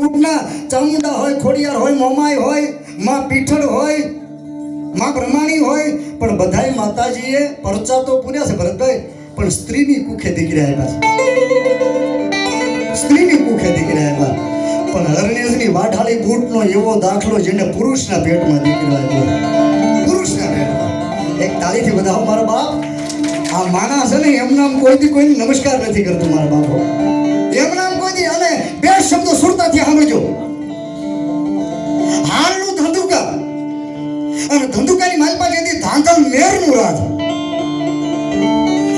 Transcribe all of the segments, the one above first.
ઊંટના ચામુંડા હોય, ખોડિયાર હોય મોમાય હોય, માં પીઠળ હોય, માં બ્રહ્માણી હોય, પણ બધાય માતાજીએ પરચા તો પૂર્યા છે ભરતભાઈ, પણ સ્ત્રીની કુખે દીકરી આવ્યા છે. સ્ત્રીની કુખે દીકરી આવ્યા પણ હરણેશની વાઢાળી બૂટનો એવો દાખલો જેને પુરુષના પેટમાં દીકરી આવ્યો પુરુષના પેટમાં એક તાળીથી બધા મારો બાપ. આ માણસ ને એમના કોઈથી કોઈને નમસ્કાર નથી કરતો મારા બાપો. એમ નામ કોઈથી અને બે શબ્દો સુરતાથી સાંભળજો. હાલનું ધંધુકા. અને ધંધુકાની માલપા જેથી ધાંધલ મેરનું રાજ.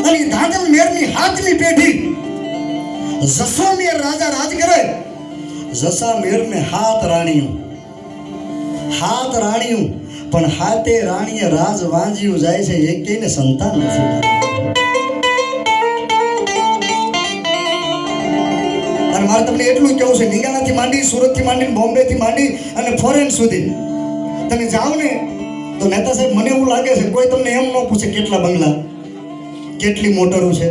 અને ધાંધલ ધાંધલ મેરની હાથની પેઢી જસોમેર રાજા રાજ કરે. જસા મેરને હાથ રાણીઓ હાથ રાણીઓ પણ હાથે રાણીએ રાજ વાંજ્યું જાય છે એક સંતાન નથી. મારે તમને એટલું કહેવું છે નિંગાણાથી માંડી, સુરતથી માંડીને બોમ્બેથી માંડી અને ફોરેન સુધી. તમે જાઓ ને, તો મહેતા સાહેબ, મને એવું લાગે છે, કોઈ તમને એમ ન પૂછે કેટલા બંગલા, કેટલી મોટરો છે,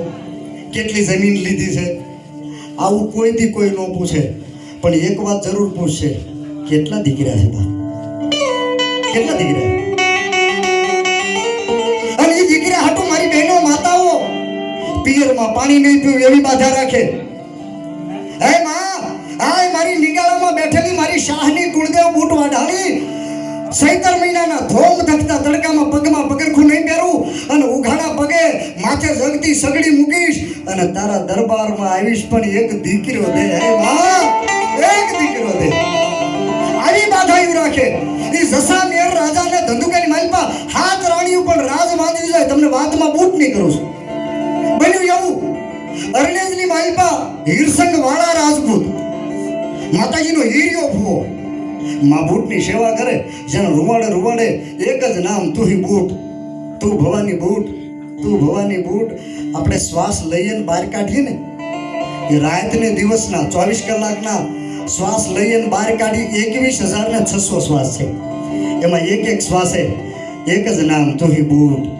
કેટલી જમીન લીધી છે. આવું કોઈથી કોઈ ન પૂછે. પણ એક વાત જરૂર પૂછશે, કેટલા દીકરા છે બા કેટલા દીકરા? અને એ દીકરા હાટું મારી બહેનો માતાઓ, પિયરમાં પાણી નહીં પીવું, એવી બાધા રાખે. હે માં, આય મારી નિગાળામાં બેઠેલી મારી શાહની કુળદેવ બૂટ વાઢાળી. સૈતર મહિનાના ધોમ ધકતા તડકામાં પગમાં પગરખું નહીં પહેરું અને ઉઘાડા પગે માથે જગતી સગડી મૂકીશ અને તારા દરબારમાં આવીશ પણ એક દીકરો દે. હે માં, એક દીકરો દે. આવી બાધાયું રાખે. એ જસા મેર રાજાને ધંધુકાની માલપા હાથ રાણીઓ પણ રાજ બાંધી જાય, તમને વાતમાં બૂટ નહીં કરું છું. એવું અરણેજની માલપા હીરસંગ વાળા રાજપૂત માતાજીનો હીરિયો ભૂવો મા બૂટની સેવા કરે જેને રૂવાડે રૂવાડે એક જ નામ તું હી બૂટ તું ભવાની બૂટ તું ભવાની બૂટ આપણે શ્વાસ લઈએ ને બહાર કાઢીએ ને એ રાતને દિવસના ચોવીસ કલાકના શ્વાસ લઈએ ને બહાર કાઢી એકવીસ હજાર ને છસો શ્વાસ છે એમાં એક એક શ્વાસે એક જ નામ તું હી બૂટ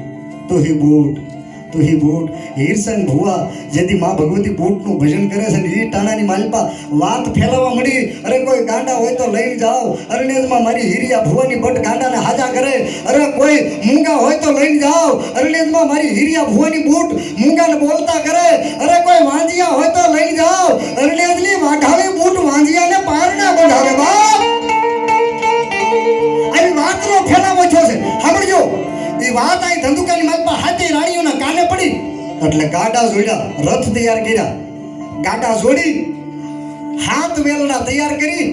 તું હી બૂટ તું હિ બૂટ હીરસંગ ભુવા, જેથી માં ભગવતી બૂટનું ભજન કરે છે એ ટાણાની માલપા વાત ફેલાવા મળી અરે કોઈ ગાંડા હોય તો લઈ જાઓ. અરણ્યમાં મારી હીરિયા ભુવાની બટ ગાંડાને હાજા કરે. અરે કોઈ મૂંગા હોય તો લઈને જાઓ. અરણ્યમાં મારી હીરિયા ભુવાની બૂટ મૂંગાને બોલતા કરે. અરે કોઈ વાંજિયા હોય તો લઈ જાઓ. અરણ્યની વાઢાવી બૂટ વાંજિયાને પારણા બંધાવે. બાપ! આવી વાતનો ફેલાવો થયો છે. સાંભળજો. એ વાત અહીં ધંધુકાની માલપા હાથે રાણીઓના કાને પડી. એટલે ગાડા જોડ્યા, રથ તૈયાર કર્યા. ગાડા જોડી હાથ વેલના તૈયાર કરી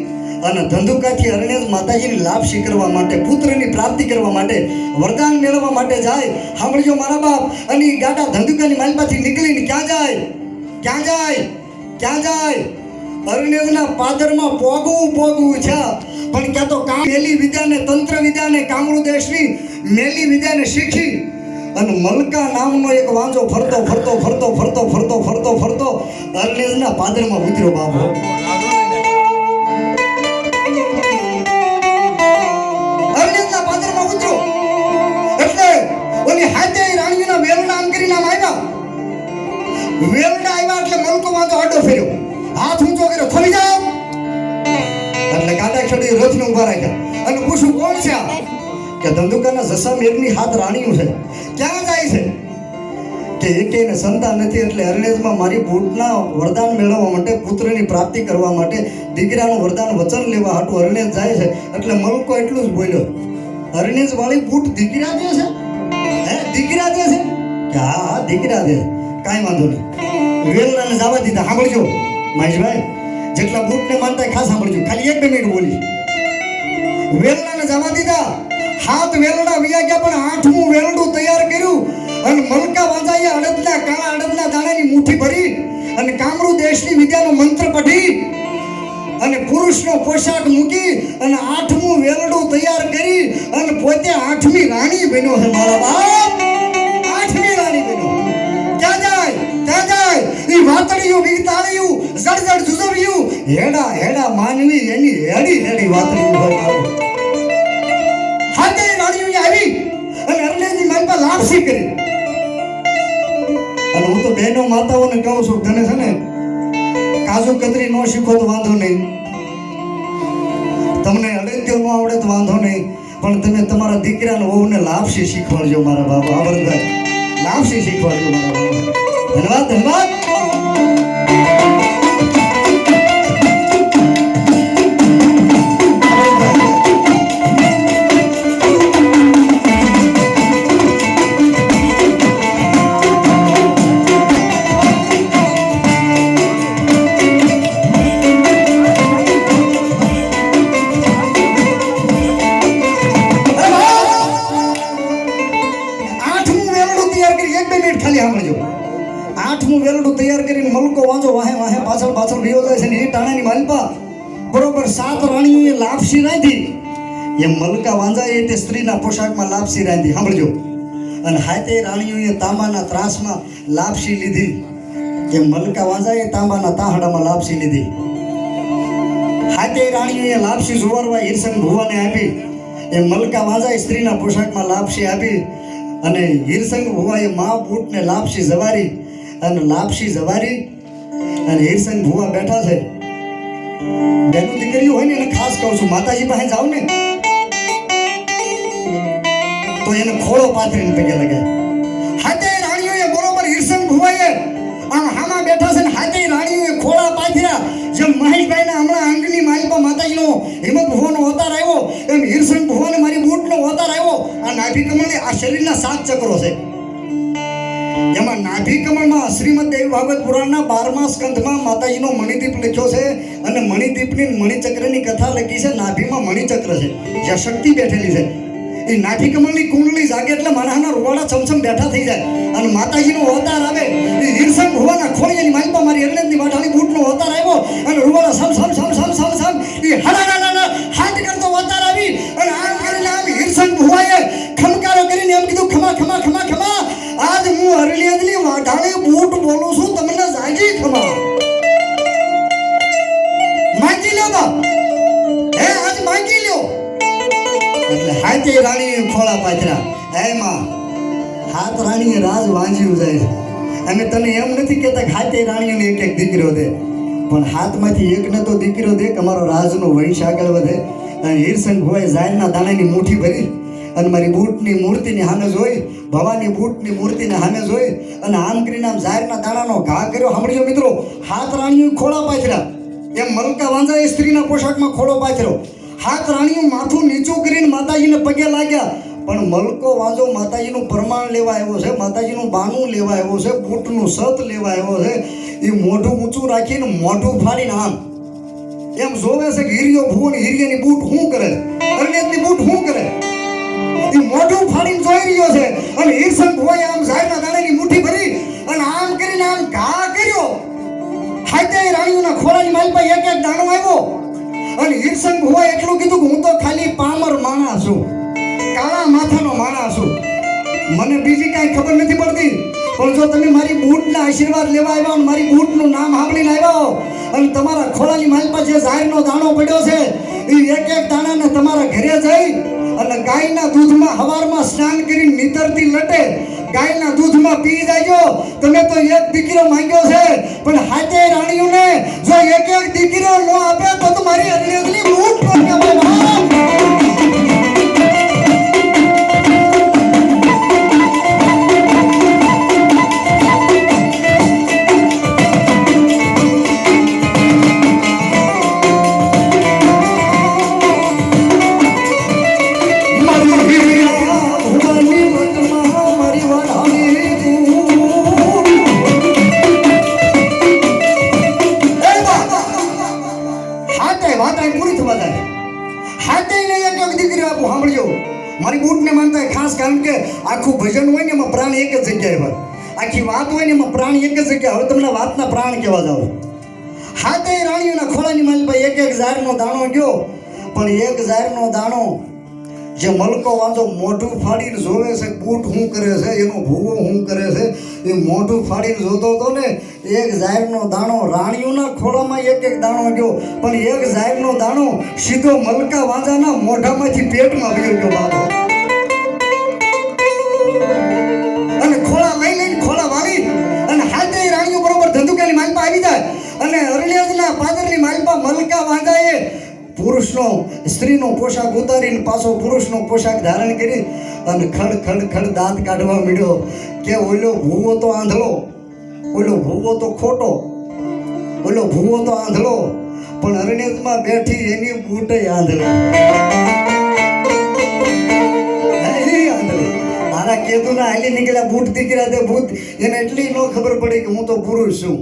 અને ધંધુકાથી અરણ્ય માતાજીની લાપસી કરવા માટે, પુત્રની પ્રાપ્તિ કરવા માટે, વરદાન મેળવવા માટે જાય. સાંભળજો મારા બાપ, અને ગાડા ધંધુકાની માલપાથી નીકળીને ક્યાં જાય? ક્યાં જાય? ક્યાં જાય? અરણ્યના પાદરમાં પોગવું પોગવું છે. પણ ક્યાં તો કામ મેલી વિદ્યાને, તંત્ર વિદ્યાને કામરૂ દેશની મેલી વિદ્યાને શીખી અને મલકા નામનો એક વાંજો ફરતો ફરતો ફરતો ફરતો ફરતો ફરતો ફરતો અરણેજના પાદરમાં ઉતર્યો બાબો અરણેજના પાદરમાં ઉતર્યો. એટલે હાથે રાણીના વેલના આમ કરીને આમ આવ્યા વેલના આવ્યા એટલે મલકો વાંધો આડો ફેર્યો. હાથ ઊંચો કર્યો. ખોલી જાઓ. ખેડી રથને ઊભા રાખ્યા. અને પૂછું કોણ છે આ? કે ધંધુકાના જસા મેરની હાથ રાણીઓ છે. ક્યાં જાય છે? કે એકેયને સંતાન નથી એટલે અરણેજમાં મારી ભૂટના વરદાન મેળવવા માટે, પુત્રની પ્રાપ્તિ કરવા માટે દીકરાનું વરદાન વચન લેવા હાટું અરણેજ જાય છે. એટલે મલકો એટલું જ બોલ્યો. અરણેજ વાળી ભૂટ દીકરા દે છે? હે, દીકરા દે છે? કે હા હા, દીકરા દે કાંઈ વાંધો નહીં. વેલનાને જવા દીધા. સાંભળજો, મહેશભાઈ. જેટલા બૂટને માનતા ખાસ સાંભળજો. ખાલી એક બે મિનિટ બોલી. વેલણાને જવા દીધા. હાથ વેલણા વિયા ગયા પણ આઠમું વેલણું તૈયાર કર્યું અને મલકા વાંજાઈએ અડદના કાળા અડદના દાણાની મુઠ્ઠી ભરી અને કામરૂ દેશની વિદ્યાનો મંત્ર પઢી અને પુરુષનો પોશાક મૂકી અને આઠમું વેલડું તૈયાર કરી અને પોતે આઠમી રાણી બન્યો છે મારા બાપ. ઈ વાતળિયું વિગતાળિયું જડ જડ જુજવ્યું હેડા હેડા, માનવી એની હેડી હેડી વાતળિયું મારું હાથે રાણીઓ આવી અને અરણેજની માલપા લાપસી કરી. અને હું તો બહેનો માતાઓને કહું છું, તને છે ને કાજુ કતરી નો શીખો તો વાંધો નહીં. વાદ્યો નો આવડે તો વાંધો નહીં, પણ તમે તમારા દીકરાને વહુને લાપસી શીખવાડજો મારા બાબા આવરદાર. લાપસી શીખવાડજો મારા બાબા ધન્યવાદ ધન્યવાદ. મિનિટ ખાલી સાંભળજો આઠમું વેલડું તૈયાર કરીને મલકો વાંચો, વાહે વાહે, પાછળ પાછળ રહ્યો જાય છે ને એ ટાણાની માલપા. બરોબર, સાત રાણીઓએ લાપસી રાંધી. એ મલકા વાંજાએ તે સ્ત્રીના પોશાકમાં લાપસી રાંધી. સાંભળજો. અને હાથે રાણીઓએ તાંબાના ત્રાસમાં લાપસી લીધી. એ મલકા વાંજાએ તાંબાના તાહડામાં લાપસી લીધી. હાથે રાણીઓએ લાપસી જોવારવા હિરસંગ ભુવાને આપી. એ મલકા વાંજાએ સ્ત્રીના પોશાકમાં લાપસી આપી. અને હિરસંગ ભુવાએ મા બૂટને લાપસી જવારી અને લાપસી જવારી અને હિરસંગ ભુવા બેઠા છે. બેનું દીકરીઓ હોય ને એને ખાસ કહું છું, માતાજી પાસે જાવ ને. તો એને ખોળો પાથરીને પગે લગાય. હાથે રાણીઓએ બરોબર હિરસંગ ભુવાએ આમ હામાં બેઠા છે ને હાથે રાણીઓએ ખોળા પાથર્યા. જેમ મહેશભાઈના હમણાં માતાજીનો હિંમત ભુવાનો અવતાર આવ્યો, એમ હિરસંગ ભુવાને મારી બૂટનો અવતાર આવ્યો. આ નાભી આ શરીરના સાત ચક્રો છે. જેમાં નાભી શ્રીમદ દેવી ભાગવત પુરાણના બારમા સ્કંધમાં માતાજીનો મણિદીપ લખ્યો છે અને મણિદીપની મણિચક્રની કથા લખી છે. નાભીમાં મણિચક્ર છે. જ્યાં શક્તિ બેઠેલી છે. એ નાભી કુંડલી જાગે એટલે માણસના રૂવાડા છમછમ બેઠા થઈ જાય. અને માતાજીનો અવતાર આવે, એ હિરસંગ ભુવાના ખોળિયાની માલિકા મારી હરણેજની વાઢાની બૂટનો અવતાર આવ્યો. અને રૂવાડા સમ સમ સમ સમ સમ સમ એ હડાડાડા ખોળા પાથરા હે માં હાથ રાણીએ રાજ વાંચ્યું જાય અમે તને એમ નથી કહેતા કે રાણીઓને એક એક દીકરો દે. પણ હાથમાંથી એકને તો દીકરો દે કે અમારો રાજનો વંશ આગળ વધે. અને હીરસંગ ભુવાએ ઝાડના દાણાની મુઠ્ઠી ભરી અને મારી બૂટની મૂર્તિની સામે જોઈ, ભવાની બૂટની મૂર્તિને સામે જોઈ અને આમ કરીને આમ ઝાડના દાણાનો ઘા કર્યો. સાંભળ્યો મિત્રો? હાથ રાણીઓ ખોળા પાથર્યા. એમ મલકા એ સ્ત્રીના પોશાકમાં ખોળો પાથર્યો. હાથ રાણીઓ માથું નીચું કરીને માતાજીને પગે લાગ્યા. પણ મલકો વાંજો માતાજીનું પ્રમાણ લેવા આવ્યો છે, માતાજીનું બાનું લેવા આવ્યો છે, બૂટનું સત લેવા આવ્યો છે, એ મોઢું ઊંચું રાખીને મોઢું ફાડીને આમ. એમ જોવે છે કે હિરિયો ભૂન હિરિયાની બૂટ શું કરે? અરણેજની બૂટ શું કરે? એ મોઢું ફાડીને જોઈ રહ્યો છે અને હિરસંગ હોય આમ ઝાડના દાણાની મુઠ્ઠી ભરી અને આમ કરીને આમ ઘા કર્યો. હાથે રાણીઓના ખોરાની માલ પર એક એક દાણો આવ્યો અને હિરસંગ હોય એટલું કીધું કે હું તો ખાલી પામર માણસ છું. કાળા માથાનો માણસ છું. મને બીજી કાંઈ ખબર નથી પડતી, પણ જો તમે મારી બૂટના આશીર્વાદ લેવા આવ્યા અને મારી બૂટનું નામ સાંભળીને આવ્યા અને તમારા ખોળાની માલપા જે ઝાડનો દાણો પડ્યો છે એ એક એક દાણાને તમારા ઘરે જઈ અને ગાયના દૂધમાં હવારમાં સ્નાન કરીને નીતરતી લટે ગાયના દૂધમાં પી જાજો. તમે તો એક દીકરો માંગ્યો છે, પણ હાથે રાણીઓને જો એક એક દીકરો ન આપે તો તમારી અગલી આખું ભજન હોય ને એમાં પ્રાણ એક જ જગ્યાએ હોય. આખી વાત હોય ને એમાં પ્રાણ એક જ જગ્યાએ હવે તમને વાતના પ્રાણ કહેવા જાવ. હાથે રાણીઓના ખોળાની માલભાઈ એક એક ઝાડનો દાણો ગયો. પણ એક ઝાડનો દાણો જે મલકો વાંધો મોઢું ફાડીને જોવે છે, બૂટ શું કરે છે, એનો ભૂવો શું કરે છે, એ મોઢું ફાડીને જોતો હતો ને, એક ઝાહેરનો દાણો રાણીઓના ખોળામાં એક એક દાણો ગયો. પણ એક ઝાહેરનો દાણો સીધો મલકા વાંધાના મોઢામાંથી પેટમાં ગયો ગયો બાબો અને અરણ્યજના પાદરની માલપા મલકા વાંધાએ પુરુષનો સ્ત્રીનો પોશાક ઉતારીને પાછો પુરુષનો પોશાક ધારણ કરી અને ખડ ખડ ખડ દાંત કાઢવા માંડ્યો. કે ઓલો ભૂવો તો આંધળો, ઓલો ભૂવો તો ખોટો, ઓલો ભૂવો તો આંધળો, પણ અરણ્યમાં બેઠી એની બૂટે આંધળો. મારા કેતુના હાલી નીકળ્યા બૂટ દીકરા તે ભૂત એને એટલી ન ખબર પડી કે હું તો પુરુષ છું.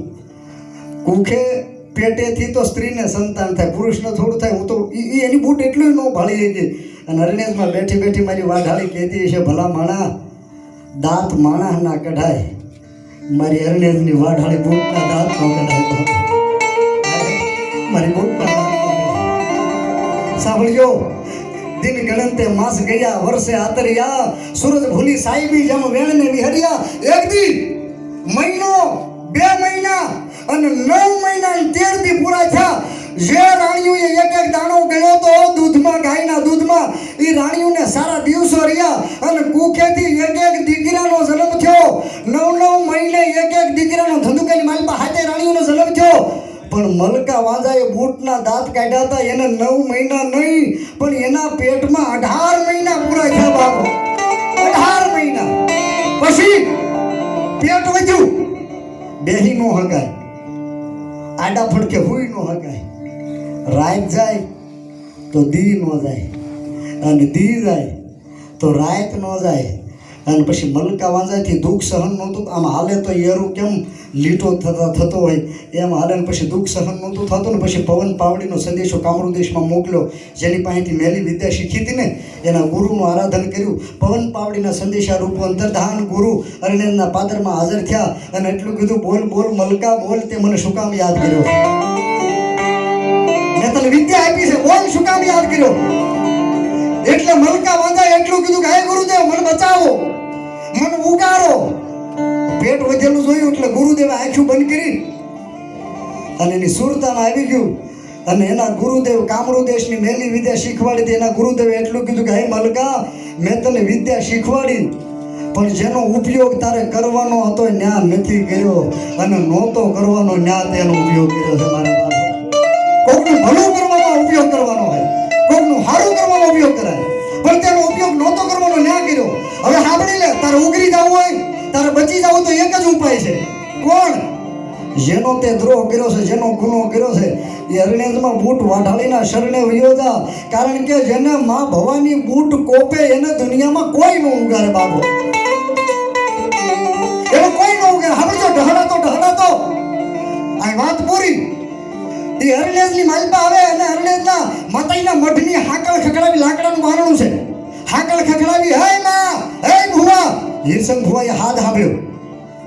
કુખે પેટેથી તો સ્ત્રીને સંતાન થાય, પુરુષને થોડું થાય, હું તો ઈ એની બૂટ એટલું ન ભાળી ગઈ અને અરણ્યમાં બેઠી બેઠી મારી વાઢાળી કહેતી છે ભલા માણા, દાંત માણા ના કઢાય. મારી અરણ્યની વાઢાળી બૂટના દાંત ન કઢાય મારી બૂટના દાંત સાંભળજો, દિન ગણંતે માસ ગયા, વર્ષે આતરિયા, સૂરજ ભૂલી સાહેબી જેમ વેણને વિહર્યા. એક દી, મહિનો, બે મહિના અને નવ મહિના તેરથી પૂરા થયા. જે રાણીઓએ એક એક દાણો ગયો તો દૂધમાં, ગાયના દૂધમાં એ રાણીઓને સારા દિવસો રહ્યા અને કુખેથી એક એક દીકરાનો જન્મ થયો. નવ નવ મહિને એક એક દીકરાનો ધંધુકાની માલપા હાથે રાણીઓનો જન્મ થયો. પણ મલકા વાંજાએ બૂટના દાંત કાઢ્યા હતા. એને નવ મહિના નહીં, પણ એના પેટમાં અઢાર મહિના પૂરા થયા બાપુ. અઢાર મહિના. પછી પેટ વધ્યું. બેહી નો હકાય. આડા ફડકે હુઈ ન હકાય રાત જાય તો દી ન જાય. અને દી જાય તો રાત ન જાય. અને પછી મલકા વાંજાથી દુઃખ સહન નહોતું. આમ હાલે તો યરું કેમ લીટો થતા થતો હોય? એમ હાલે પછી દુઃખ સહન નહોતું થતું ને પછી પવન પાવડીનો સંદેશો કામરૂ દેશમાં મોકલ્યો. જેની પાસેથી મેલી વિદ્યા શીખી હતી ને એના ગુરુનું આરાધન કર્યું. પવન પાવડીના સંદેશા રૂપ અંતર્ધાન ગુરુ એના પાદરમાં હાજર થયા અને એટલું કીધું, બોલ બોલ, મલકા, બોલ, તે મને શું કામ યાદ કર્યો? મેં તને વિદ્યા આપી છે, બોલ, શું કામ યાદ કર્યો? એટલે મલકા વાંધા એટલું કીધું કે, હે ગુરુદેવ, મને બચાવો. મને ઉગારો. પેટ વધેલું જોયું એટલે ગુરુદેવે આંખું બંધ કરી અને એની સુરતામાં આવી ગયું. અને એના ગુરુદેવ કામરૂ દેશની મેલી વિદ્યા શીખવાડી એના ગુરુદેવે એટલું કીધું કે, હે મલકા, મેં તને વિદ્યા શીખવાડી, પણ જેનો ઉપયોગ તારે કરવાનો હતો ન્યા નથી કર્યો. અને નહોતો કરવાનો ન્યા તેનો ઉપયોગ કર્યો છે મારા બાપ. કોકનું નહોતો કરવાનો ના કર્યો. હવે સાંભળી લે, તારે ઉગરી જવું હોય, તારે બચી જવું તો એક જ ઉપાય છે. કોણ? જેનો તે દ્રોહ કર્યો છે, જેનો ગુનો કર્યો છે, એ અરણ્યમાં બૂટ વાઢાળીના શરણે વયો જા. કારણ કે જેને માં ભવાની બૂટ કોપે, એને દુનિયામાં કોઈ ન ઉગારે બાબો એનો કોઈ ન ઉગારે. તો ઢહડા તો આ વાત પૂરી. એ હરણેજની માલપા આવે અને હરણેજના માતાઈના મઢની હાકળ ખકડાવી લાકડાનું બારણું છે. હાકળ ખખડાવી હે માં, હે ભુવા. હિરસંગ ભુવાએ હાથ હાંભળ્યો.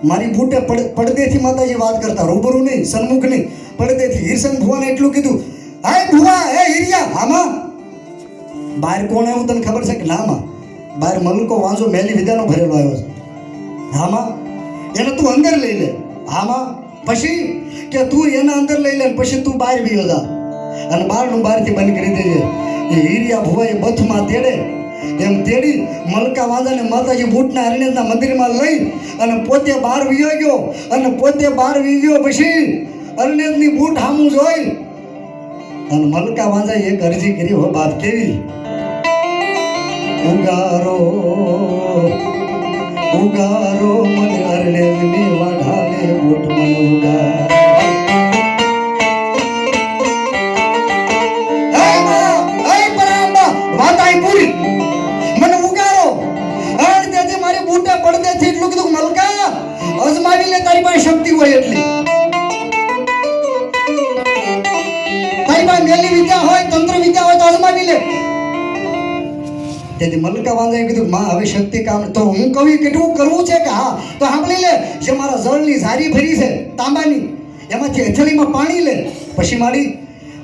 મારી બૂટે પડ, પડદેથી માતાજી વાત કરતા, રૂબરૂ નહીં, સન્મુખ નહીં. પડદેથી હિરસંગ ભુવાને એટલું કીધું, હે ભુવા, હે હિરિયા આમાં બહાર કોણ આવ્યું તને ખબર છે કે નામાં બહાર મલકો વાંચો મેલી વિદ્યાનો ભરેલો આવ્યો છે. હામાં? એને તું અંદર લઈ લે. હામાં? પછી? કે તું એના અંદર લઈ લે પછી તું બહાર બી જા. અને બહારનું બહારથી બંધ કરી દેજે. એ હીરિયા ભુવાએ બથમાં તેડે એમ તેડી મલકા વાદાને માતાજી બૂટના હરણેજના મંદિરમાં લઈ અને પોતે બહાર વીયો ગયો. અને પોતે બહાર વીયો પછી અરણેજની બૂટ હામું જોઈ. અને મલકા વાંજાએ એક અરજી કરી, હો, બાપ કેવી? ઉગારો ઉગારો, મને અરણેજની વાઢાને બૂટ મને ઉગાર. તારી પાસે શક્તિ હોય એટલે. તારી પાસે મેલી વિદ્યા હોય, તંત્ર વિદ્યા હોય તો અજમાવી લે. તેથી મલ્લિકા વાંધાએ કીધું માં, હવે શક્તિ કામ તો હું કવિ કેટલું કરવું છે કે હા, તો સાંભળી લે, જે મારા જળની ઝારી ભરી છે, તાંબાની, એમાંથી અથડીમાં પાણી લે. પછી મારી,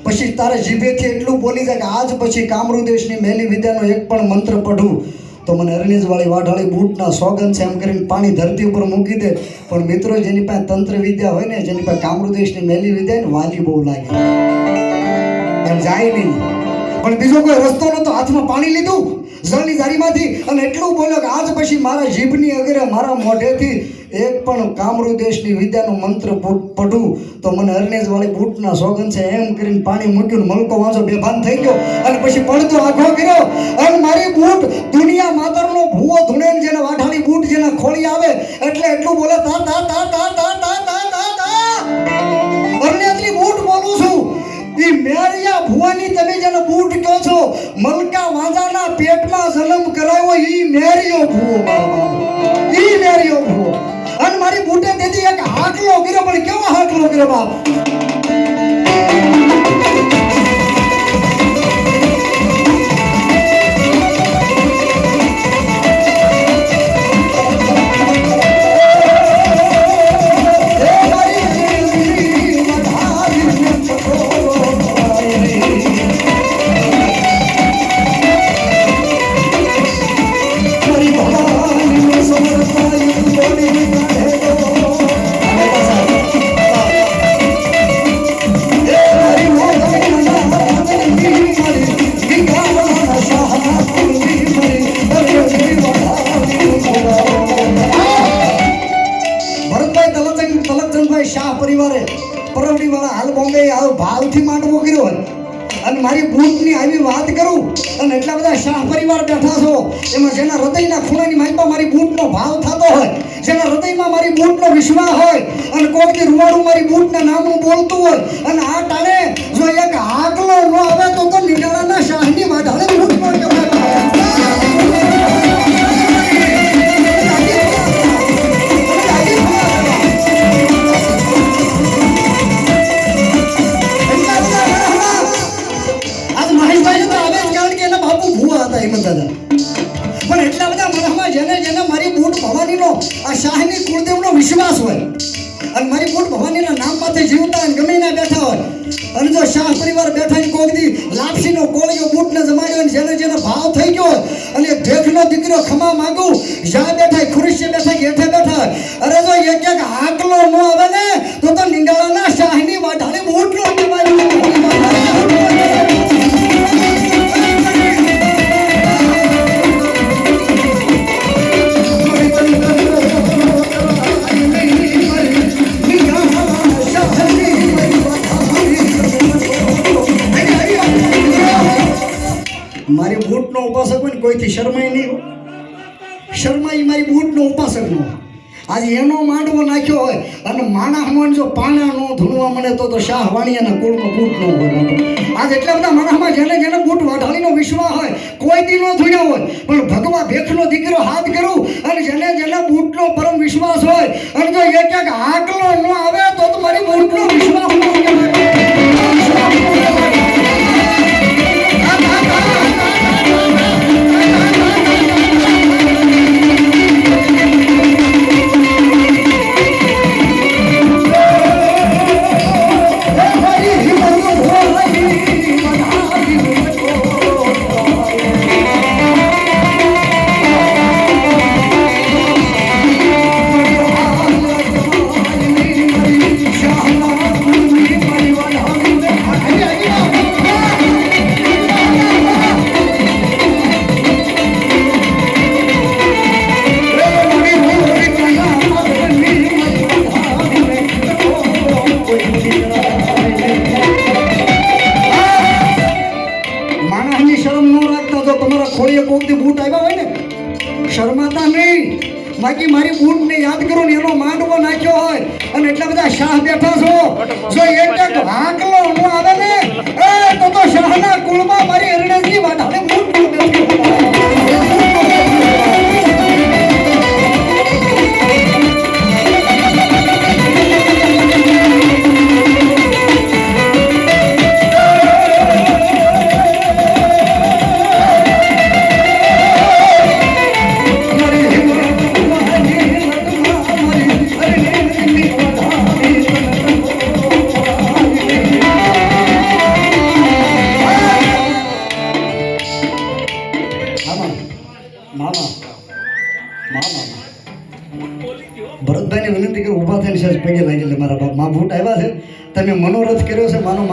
પછી તારા જીભેથી એટલું બોલી જાય કે, આજ પછી કામરૂ દેશની મેલી વિદ્યાનો એક પણ મંત્ર પઢું. તો મને અરણીજવાળી વાઢાળી બૂટના સોગન છે, એમ કરીને પાણી ધરતી ઉપર મૂકી દે. પણ મિત્રો, જેની પાસે તંત્ર વિદ્યા હોય ને, જેની પાસે કામરૂ દેશની મેલી વિદ્યા ને, વાલી બહુ લાગે. એમ જાય નહીં. પણ બીજો કોઈ રસ્તો નતો હાથમાં પાણી લીધું? જળની ઝારીમાંથી અને એટલું બોલ્યો કે આજ પછી મારા જીભની અગરે, મારા મોઢેથી એક પણ કામરૂ દેશની વિદ્યાનું મંત્ર પઢું. તો મને હરનેજવાળી બૂટના સોગન છે. એમ કરીને પાણી મૂક્યું મલકો વાંચો, બેભાન થઈ ગયો. અને પછી પડતો આખો કર્યો. અને મારી બૂટ દુનિયા માતરનો ભૂવો ધૂણે જેને વાઠાની બૂટ જેને ખોલી આવે, એટલે એટલું બોલે, તા તા તા તા તા ઈ મેરિયા ભુવાની તમે જેને બૂટ કહો છો, મલકા વાંજાના પેટમાં જન્મ કરાવ્યો, ઈ મેરિયો ભુવો ઈ મેરિયો ભુવો. અને મારી બૂટે તેથી એક હાકલો કર્યો, પણ કેવો હાકલો કર્યો બાપ? આવો ભાવથી માંડવો કર્યો હોય. અને મારી ભૂતની આવી વાત કરું, અને એટલા બધા શાહ પરિવાર બેઠા છો, એમાં જેના હૃદયના ખૂણાની માઇપા મારી બૂટનો ભાવ થતો હોય, જેના હૃદયમાં મારી બૂટનો વિશ્વાસ હોય, અને કોઈથી રૂવાડું મારી બૂટના નામનું બોલતું હોય, અને આ ટાણે જો એક આગલો ન આવે તો તો નિગાળાના શાહની વાઢાણે બૂટ દાદા પણ એટલા બધા મનમાં જેને જેને મારી બૂટ ભવાનીનો, આ શાહની કુળદેવનો વિશ્વાસ હોય, અને મારી બૂટ ભવાનીના નામ માથે જીવતા અને ગમે ના બેઠા હોય, અને જો શાહ પરિવાર બેઠા ને કોક દી લાપસીનો કોળિયો બૂટને જમાડ્યો અને જેને જેને ભાવ થઈ ગયો અને ભેખનો દીકરો ખમા માંગુ, જ્યાં બેઠા ખુરશી બેઠા હેઠે બેઠા અરે જો એક એક હાકલો ન આવે ને, તો તો નિંગાળાના શાહની વાઢાણે બૂટનો કહેવાય ઉપાસક હોય ને કોઈથી શરમાય નહીં હો. શરમાઈ મારી બૂટનો ઉપાસક નો આજે એનો માંડવો નાખ્યો હોય અને માણા હમણ જો પાણા નો ધૂણવા મળે તો તો શાહ વાણિયાના કુળમાં બૂટ ન હોય આજે એટલા બધા માણસમાં જેને જેને બૂટ વાઢાળીનો વિશ્વાસ હોય કોઈ દી નો ધૂણ્યો હોય. પણ ભગવા ભેખનો દીકરો હાથ કરું અને જેને જેને બૂટનો પરમ વિશ્વાસ હોય, અને જો એક એક આકલો ન આવે તો તમારી મારી બૂટનો વિશ્વાસ ન કોકથી બૂટ આવ્યા હોય ને, શરમાતા નહીં. બાકી મારી બૂટને યાદ કરો ને, એનો માંડવો નાખ્યો હોય અને એટલા બધા શાહ બેઠા છો. જો એક હાકલો ન આવે ને તો તો શાહના કુળમાં મારી અરણેજી વાઢાને બૂટ ન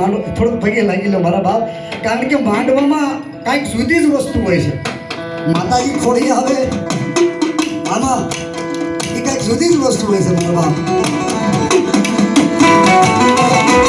માંડ થોડુંક પગે લાગી લો મારા બાપ. કારણ કે માંડવામાં કાંઈક સુધી જ વસ્તુ હોય છે. માતાજી ખોડી આવે. આમાં એ કાંઈક સુધી જ વસ્તુ હોય છે મારા બાપ.